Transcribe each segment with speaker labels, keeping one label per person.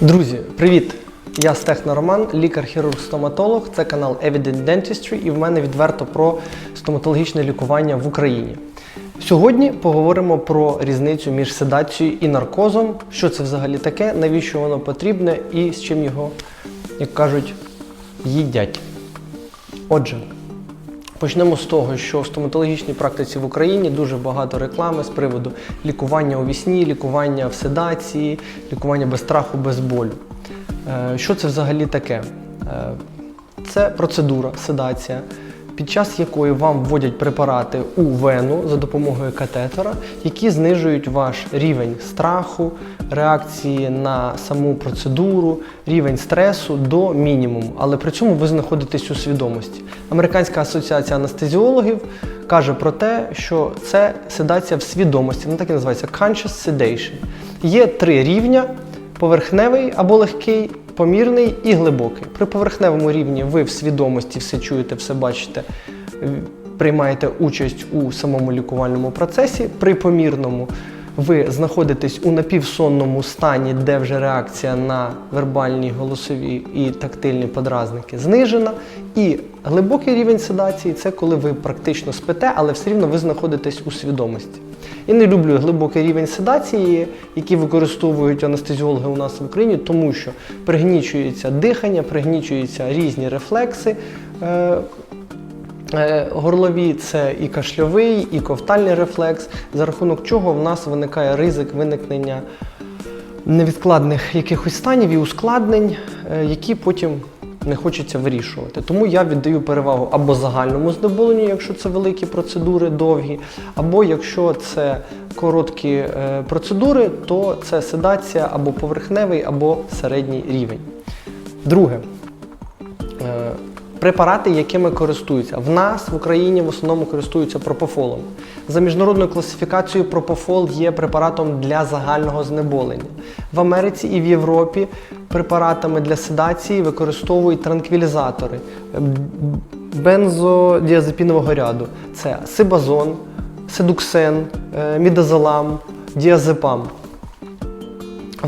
Speaker 1: Друзі, привіт! Я Стехна Роман, лікар-хірург-стоматолог. Це канал Evident Dentistry і в мене відверто про стоматологічне лікування в Україні. Сьогодні поговоримо про різницю між седацією і наркозом, що це взагалі таке, навіщо воно потрібне і з чим його, як кажуть, їдять. Отже, Почнемо з того, що в стоматологічній практиці в Україні дуже багато реклами з приводу лікування у вісні, лікування в седації, лікування без страху, без болю. Е, Що це взагалі таке? Е, Це процедура седація, під час якої вам вводять препарати у вену за допомогою катетера, які знижують ваш рівень страху, реакції на саму процедуру, рівень стресу до мінімуму, але при цьому ви знаходитесь у свідомості. Американська асоціація анестезіологів каже про те, що це седація в свідомості, вона так і називається conscious sedation. Є три рівня: поверхневий або легкий, помірний і глибокий. При поверхневому рівні ви в свідомості все чуєте, все бачите, е, приймаєте участь у самому лікувальному процесі. При помірному ви знаходитесь у напівсонному стані, де вже реакція на вербальні, голосові і тактильні подразники знижена. І глибокий рівень седації це коли ви практично спите, але все рівно ви знаходитесь у свідомості. Я не люблю глибокий рівень седації, який використовують анестезіологи у нас в Україні, тому що пригнічується дихання, пригнічуються різні рефлекси. Е, Е, Горлові це і кашльовий, і ковтальний рефлекс, за рахунок чого в нас виникає ризик виникнення невідкладних якихось станів і ускладнень, е, які потім не хочеться вирішувати. Тому я віддаю перевагу або загальному знеболенню, якщо це великі процедури довгі, або якщо це короткі е, процедури, то це седація або поверхневий, або середній рівень. Друге. Препарати, якими користуються. В нас в Україні в основному користуються пропофолом. За міжнародною класифікацією пропофол є препаратом для загального знеболення. В Америці і в Європі препаратами для седації використовують транквілізатори бензодіазепінового ряду. Це сибазон, седуксен, е, мідазолам, діазепам.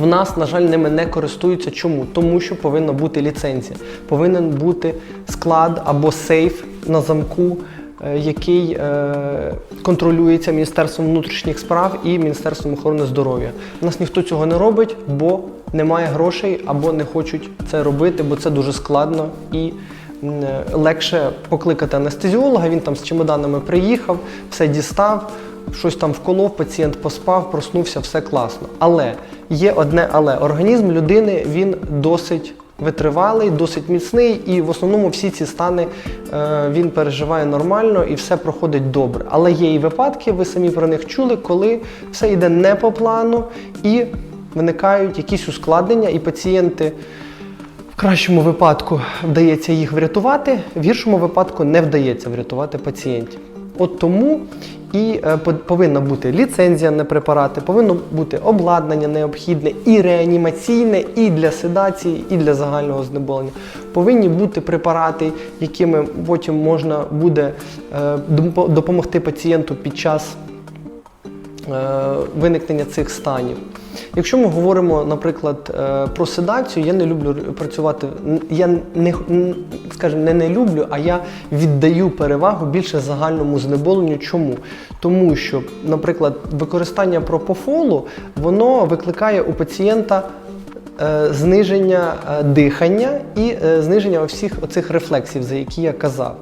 Speaker 1: В нас, на жаль, ними не користуються. Чому? Тому що повинна бути ліцензія, повинен бути склад або сейф на замку, е, який е, контролюється Міністерством внутрішніх справ і Міністерством охорони здоров'я. У нас ніхто цього не робить, бо немає грошей або не хочуть це робити, бо це дуже складно і е, легше покликати анестезіолога. Він там з чемоданами приїхав, все дістав щось там вколов, пацієнт поспав, проснувся, все класно. Але є одне але організм людини він досить витривалий, досить міцний, і в основному всі ці стани е, він переживає нормально і все проходить добре. Але є і випадки, ви самі про них чули, коли все йде не по плану і виникають якісь ускладнення, і пацієнти. В кращому випадку вдається їх врятувати, в гіршому випадку не вдається врятувати пацієнтів. От тому і е, по- повинна бути ліцензія на препарати, повинно бути обладнання необхідне і реанімаційне, і для седації, і для загального знеболення. Повинні бути препарати, якими потім можна буде е, допомогти пацієнту під час е, виникнення цих станів. Якщо ми говоримо, наприклад, про седацію, я не люблю працювати. Я не скажімо, не не люблю, а я віддаю перевагу більше загальному знеболенню. Чому? Тому що, наприклад, використання пропофолу воно викликає у пацієнта е, зниження е, дихання і е, зниження всіх оцих рефлексів, за які я казав.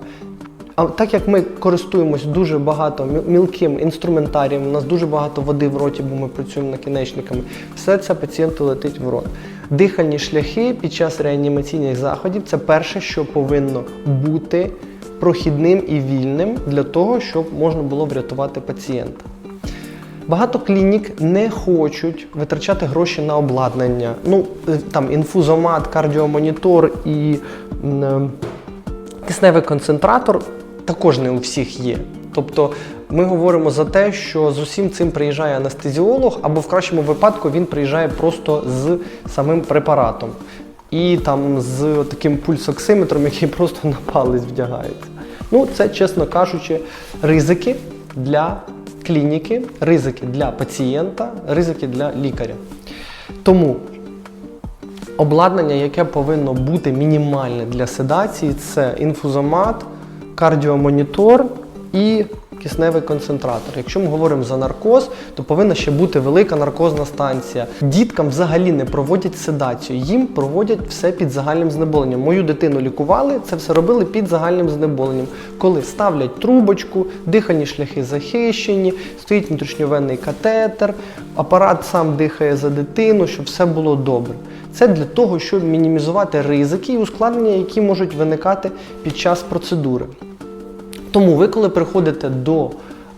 Speaker 1: А так як ми користуємось дуже багато мілким інструментарієм, у нас дуже багато води в роті, бо ми працюємо накінечниками, все це пацієнту летить в рот. Дихальні шляхи під час реанімаційних заходів це перше, що повинно бути прохідним і вільним для того, щоб можна було врятувати пацієнта. Багато клінік не хочуть витрачати гроші на обладнання. Ну, е, там інфузомат, кардіомонітор і е, кисневий концентратор також не у всіх є. Тобто ми говоримо за те, що з усім цим приїжджає анестезіолог, або в кращому випадку він приїжджає просто з самим препаратом. І там з таким пульсоксиметром, який просто на палець вдягається. Ну, це, чесно кажучи, ризики для клініки, ризики для пацієнта, ризики для лікаря. Тому Обладнання, яке повинно бути мінімальне для седації, це інфузомат, кардіомонітор і кисневий концентратор. Якщо ми говоримо за наркоз, то повинна ще бути велика наркозна станція. Діткам взагалі не проводять седацію, їм проводять все під загальним знеболенням. Мою дитину лікували, це все робили під загальним знеболенням, коли ставлять трубочку, дихальні шляхи захищені, стоїть внутрішньовенний катетер, апарат сам дихає за дитину, щоб все було добре. Це для того, щоб мінімізувати ризики і ускладнення, які можуть виникати під час процедури. Тому ви, коли приходите до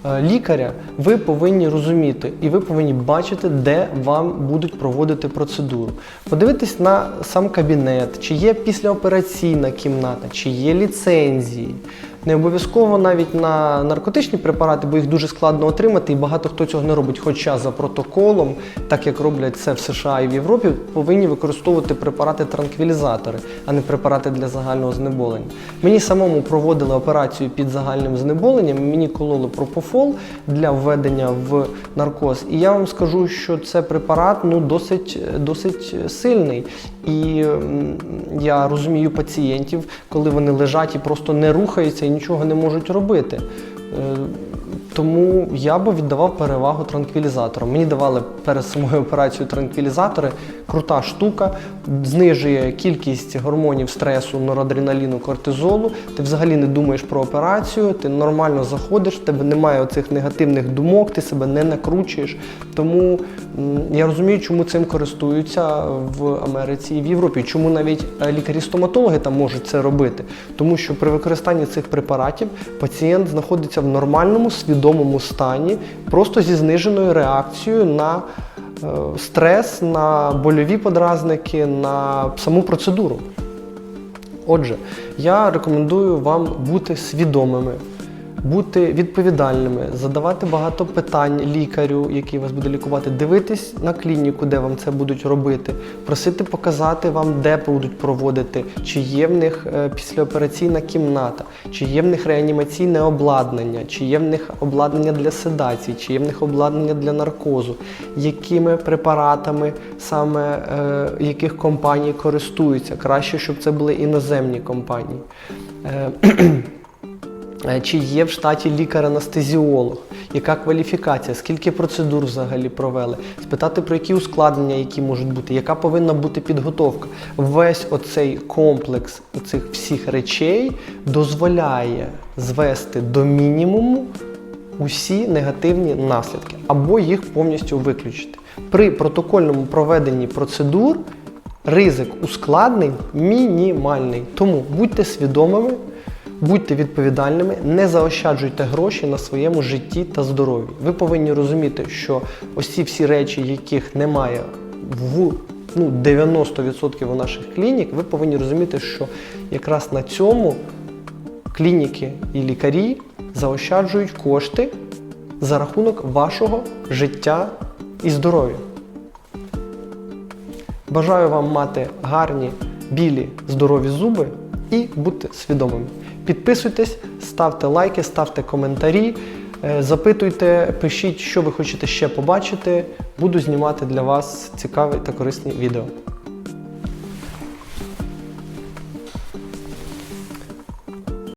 Speaker 1: е, лікаря, ви повинні розуміти і ви повинні бачити, де вам будуть проводити процедуру. Подивитись на сам кабінет, чи є післяопераційна кімната, чи є ліцензії. Не обов'язково навіть на наркотичні препарати, бо їх дуже складно отримати, і багато хто цього не робить. Хоча за протоколом, так як роблять це в США і в Європі, повинні використовувати препарати транквілізатори, а не препарати для загального знеболення. Мені самому проводили операцію під загальним знеболенням, мені кололи пропофол для введення в наркоз. І я вам скажу, що це препарат ну, досить, досить сильний. І я розумію пацієнтів, коли вони лежать і просто не рухаються нічого не можуть робити. Тому я би віддавав перевагу транквілізаторам. Мені давали перед самою операцією транквілізатори. Крута штука, знижує кількість гормонів стресу, норадреналіну, кортизолу. Ти взагалі не думаєш про операцію, ти нормально заходиш, в тебе немає оцих негативних думок, ти себе не накручуєш. Тому я розумію, чому цим користуються в Америці і в Європі. Чому навіть е, лікарі-стоматологи там можуть це робити? Тому що при використанні цих препаратів пацієнт знаходиться в нормальному свідомому стані, просто зі зниженою реакцією на е, стрес, на больові подразники, на саму процедуру. Отже, я рекомендую вам бути свідомими, бути відповідальними, задавати багато питань лікарю, який вас буде лікувати, дивитись на клініку, де вам це будуть робити, просити показати вам, де будуть проводити, чи є в них е, післяопераційна кімната, чи є в них реанімаційне обладнання, чи є в них обладнання для седації, чи є в них обладнання для наркозу, якими препаратами саме е, яких компаній користуються. Краще, щоб це були іноземні компанії. Е, Чи є в штаті лікар-анестезіолог? Яка кваліфікація? Скільки процедур взагалі провели? Спитати про які ускладнення, які можуть бути, яка повинна бути підготовка? Весь оцей комплекс цих всіх речей дозволяє звести до мінімуму усі негативні наслідки або їх повністю виключити. При протокольному проведенні процедур ризик ускладнень мінімальний. Тому будьте свідомими. Будьте відповідальними, не заощаджуйте гроші на своєму житті та здоров'ї. Ви повинні розуміти, що ось всі речі, яких немає в ну, 90% у наших клінік, ви повинні розуміти, що якраз на цьому клініки і лікарі заощаджують кошти за рахунок вашого життя і здоров'я. Бажаю вам мати гарні, білі, здорові зуби і бути свідомими. Підписуйтесь, ставте лайки, ставте коментарі, е, запитуйте, пишіть, що ви хочете ще побачити. Буду знімати для вас цікаві та корисні відео.